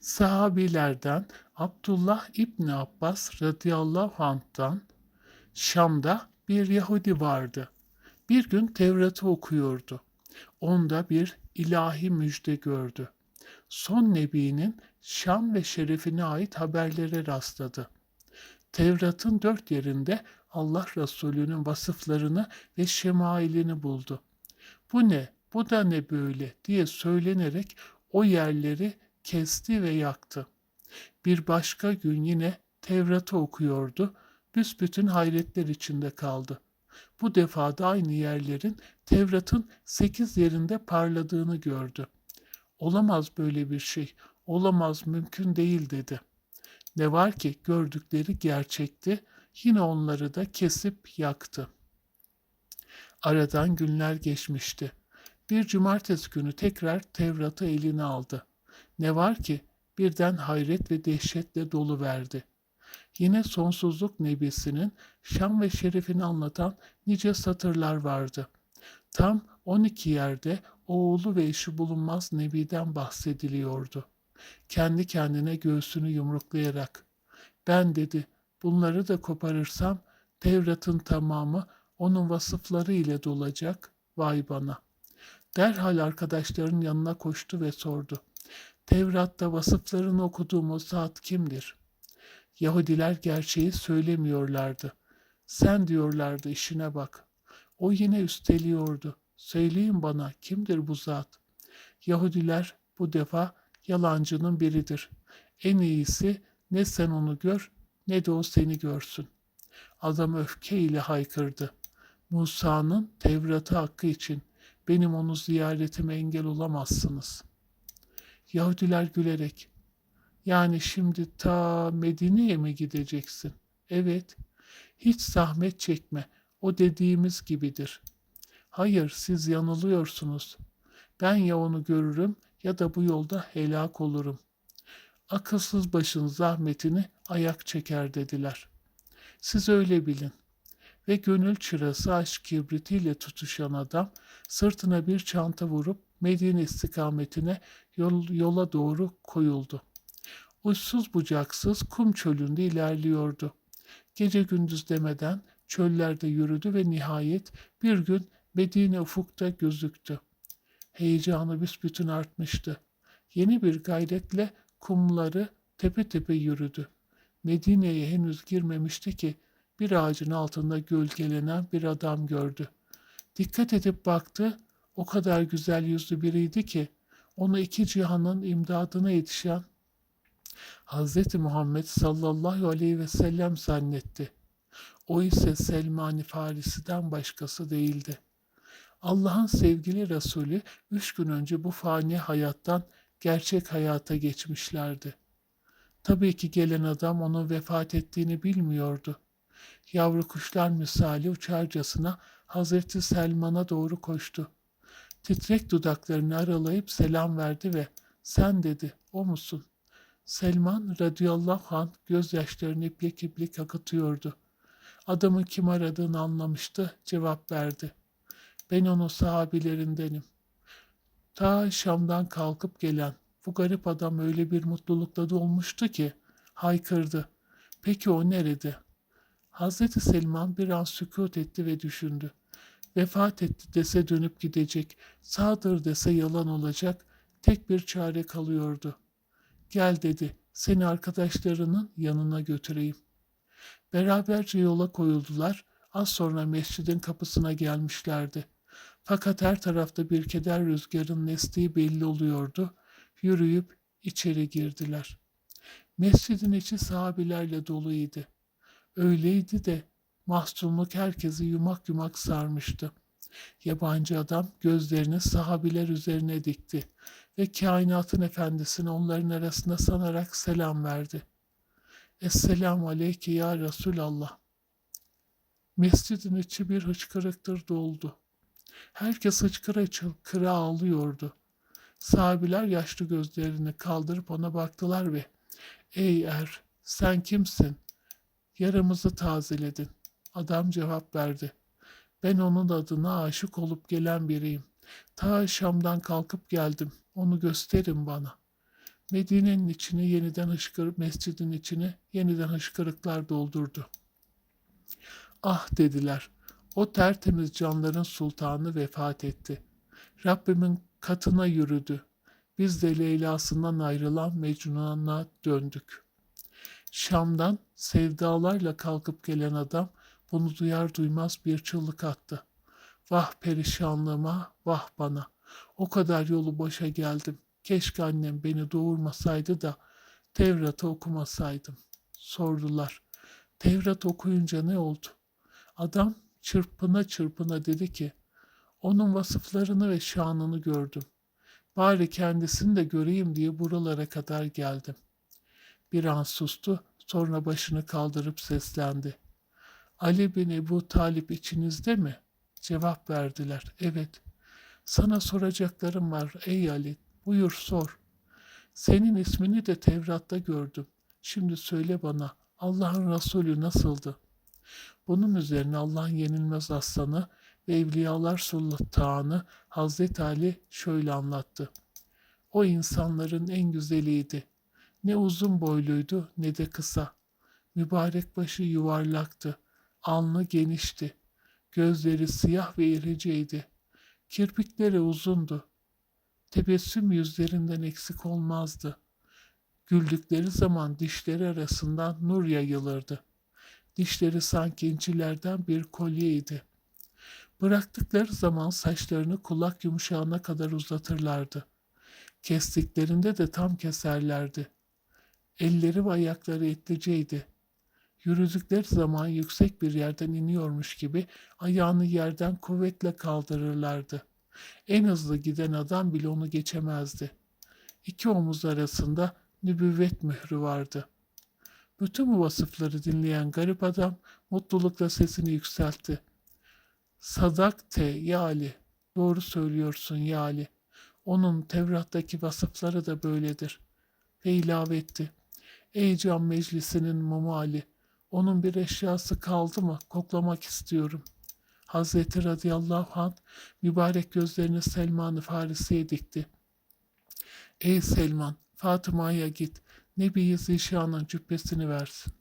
Sahabilerden Abdullah İbni Abbas radıyallahu anh'tan Şam'da bir Yahudi vardı. Bir gün Tevrat'ı okuyordu. Onda bir ilahi müjde gördü. Son nebinin şan ve şerefine ait haberlere rastladı. Tevrat'ın dört yerinde Allah Resulü'nün vasıflarını ve şemailini buldu. Bu ne, bu da ne böyle diye söylenerek o yerleri kesti ve yaktı. Bir başka gün yine Tevrat'ı okuyordu, büsbütün hayretler içinde kaldı. Bu defa da aynı yerlerin Tevrat'ın sekiz yerinde parladığını gördü. Olamaz böyle bir şey, olamaz, mümkün değil dedi. Ne var ki gördükleri gerçekti, yine onları da kesip yaktı. Aradan günler geçmişti. Bir cumartesi günü tekrar Tevrat'ı eline aldı. Ne var ki birden hayret ve dehşetle dolu verdi. Yine sonsuzluk nebisinin şan ve şerefini anlatan nice satırlar vardı. Tam 12 yerde oğlu ve eşi bulunmaz Nebi'den bahsediliyordu. Kendi kendine göğsünü yumruklayarak, ben dedi, bunları da koparırsam Tevrat'ın tamamı onun vasıfları ile dolacak, vay bana. Derhal arkadaşların yanına koştu ve sordu. Tevrat'ta vasıflarını okuduğum o zat kimdir? Yahudiler gerçeği söylemiyorlardı. Sen diyorlardı işine bak. O yine üsteliyordu. Söyleyin bana kimdir bu zat? Yahudiler bu defa yalancının biridir. En iyisi ne sen onu gör ne de o seni görsün. Adam öfkeyle haykırdı. Musa'nın Tevrat'ı hakkı için benim onu ziyaretime engel olamazsınız. Yahudiler gülerek, yani şimdi ta Medine'ye mi gideceksin? Evet, hiç zahmet çekme, o dediğimiz gibidir. Hayır, siz yanılıyorsunuz. Ben ya onu görürüm ya da bu yolda helak olurum. Akılsız başın zahmetini ayak çeker dediler. Siz öyle bilin. Ve gönül çırası aşk kibritiyle tutuşan adam sırtına bir çanta vurup Medine istikametine yol, yola doğru koyuldu. Uçsuz bucaksız kum çölünde ilerliyordu. Gece gündüz demeden çöllerde yürüdü ve nihayet bir gün Medine ufukta gözüktü. Heyecanı büsbütün artmıştı. Yeni bir gayretle kumları tepe tepe yürüdü. Medine'ye henüz girmemişti ki bir ağacın altında gölgelenen bir adam gördü. Dikkat edip baktı, o kadar güzel yüzlü biriydi ki onu iki cihanın imdadına yetişen Hz. Muhammed sallallahu aleyhi ve sellem zannetti. O ise Selman-ı Farisi'den başkası değildi. Allah'ın sevgili Resulü üç gün önce bu fani hayattan gerçek hayata geçmişlerdi. Tabii ki gelen adam onun vefat ettiğini bilmiyordu. Yavru kuşlar misali uçarcasına Hazreti Selman'a doğru koştu. Titrek dudaklarını aralayıp selam verdi ve sen dedi, o musun? Selman radıyallahu anh gözyaşlarını iplik iplik akıtıyordu. Adamın kim aradığını anlamıştı, cevap verdi. Ben onun sahabilerindenim. Ta Şam'dan kalkıp gelen bu garip adam öyle bir mutlulukla dolmuştu ki haykırdı. Peki o nerede? Hazreti Selman bir an sükut etti ve düşündü. Vefat etti dese dönüp gidecek, sağdır dese yalan olacak, tek bir çare kalıyordu. Gel dedi, seni arkadaşlarının yanına götüreyim. Beraberce yola koyuldular, az sonra mescidin kapısına gelmişlerdi. Fakat her tarafta bir keder rüzgarın estiği belli oluyordu. Yürüyüp içeri girdiler. Mescidin içi sahabilerle doluydu. Öyleydi de mahzunluk herkesi yumak yumak sarmıştı. Yabancı adam gözlerini sahabiler üzerine dikti ve kainatın efendisini onların arasında sanarak selam verdi. Esselamu aleyke ya Resulallah. Mescidin içi bir hıçkırıktır doldu. Herkes hıçkıra hıçkıra ağlıyordu. Sahabiler yaşlı gözlerini kaldırıp ona baktılar ve ''Ey er, sen kimsin? Yaramızı tazeledin.'' Adam cevap verdi. ''Ben onun adına aşık olup gelen biriyim. Ta Şam'dan kalkıp geldim. Onu gösterin bana.'' Medine'nin içini yeniden hışkırık, mescidin içini yeniden hışkırıklar doldurdu. Ah dediler, o tertemiz canların sultanı vefat etti. Rabbimin katına yürüdü. Biz de Leyla'sından ayrılan Mecnun'a döndük. Şam'dan sevdalarla kalkıp gelen adam bunu duyar duymaz bir çığlık attı. Vah perişanlığıma, vah bana. O kadar yolu boşa geldim. Keşke annem beni doğurmasaydı da Tevrat'ı okumasaydım. Sordular. Tevrat okuyunca ne oldu? Adam çırpına çırpına dedi ki, onun vasıflarını ve şanını gördüm. Bari kendisini de göreyim diye buralara kadar geldim. Bir an sustu, sonra başını kaldırıp seslendi. Ali bin Ebu Talip içinizde mi? Cevap verdiler. Evet. Sana soracaklarım var ey Ali. Buyur sor. Senin ismini de Tevrat'ta gördüm. Şimdi söyle bana Allah'ın Resulü nasıldı? Bunun üzerine Allah'ın yenilmez aslanı ve Evliyalar Sultanı Hazreti Ali şöyle anlattı. O insanların en güzeliydi. Ne uzun boyluydu ne de kısa. Mübarek başı yuvarlaktı. Alnı genişti. Gözleri siyah ve iriceydi. Kirpikleri uzundu. Tebessüm yüzlerinden eksik olmazdı. Güldükleri zaman dişleri arasından nur yayılırdı. Dişleri sanki incilerden bir kolyeydi. Bıraktıkları zaman saçlarını kulak yumuşağına kadar uzatırlardı. Kestiklerinde de tam keserlerdi. Elleri ve ayakları etliceydi. Yürüdükleri zaman yüksek bir yerden iniyormuş gibi ayağını yerden kuvvetle kaldırırlardı. En hızlı giden adam bile onu geçemezdi. İki omuz arasında nübüvvet mührü vardı. Bütün bu vasıfları dinleyen garip adam mutlulukla sesini yükseltti. Sadakte ya Ali. Doğru söylüyorsun ya Ali. Onun Tevrat'taki vasıfları da böyledir. Ve ilave etti. Ey can meclisinin mumu. Onun bir eşyası kaldı mı? Koklamak istiyorum. Hazreti radıyallahu anh mübarek gözlerini Selman-ı Farisi'ye dikti. Ey Selman, Fatıma'ya git. Nebi Zişan'ın cübbesini versin.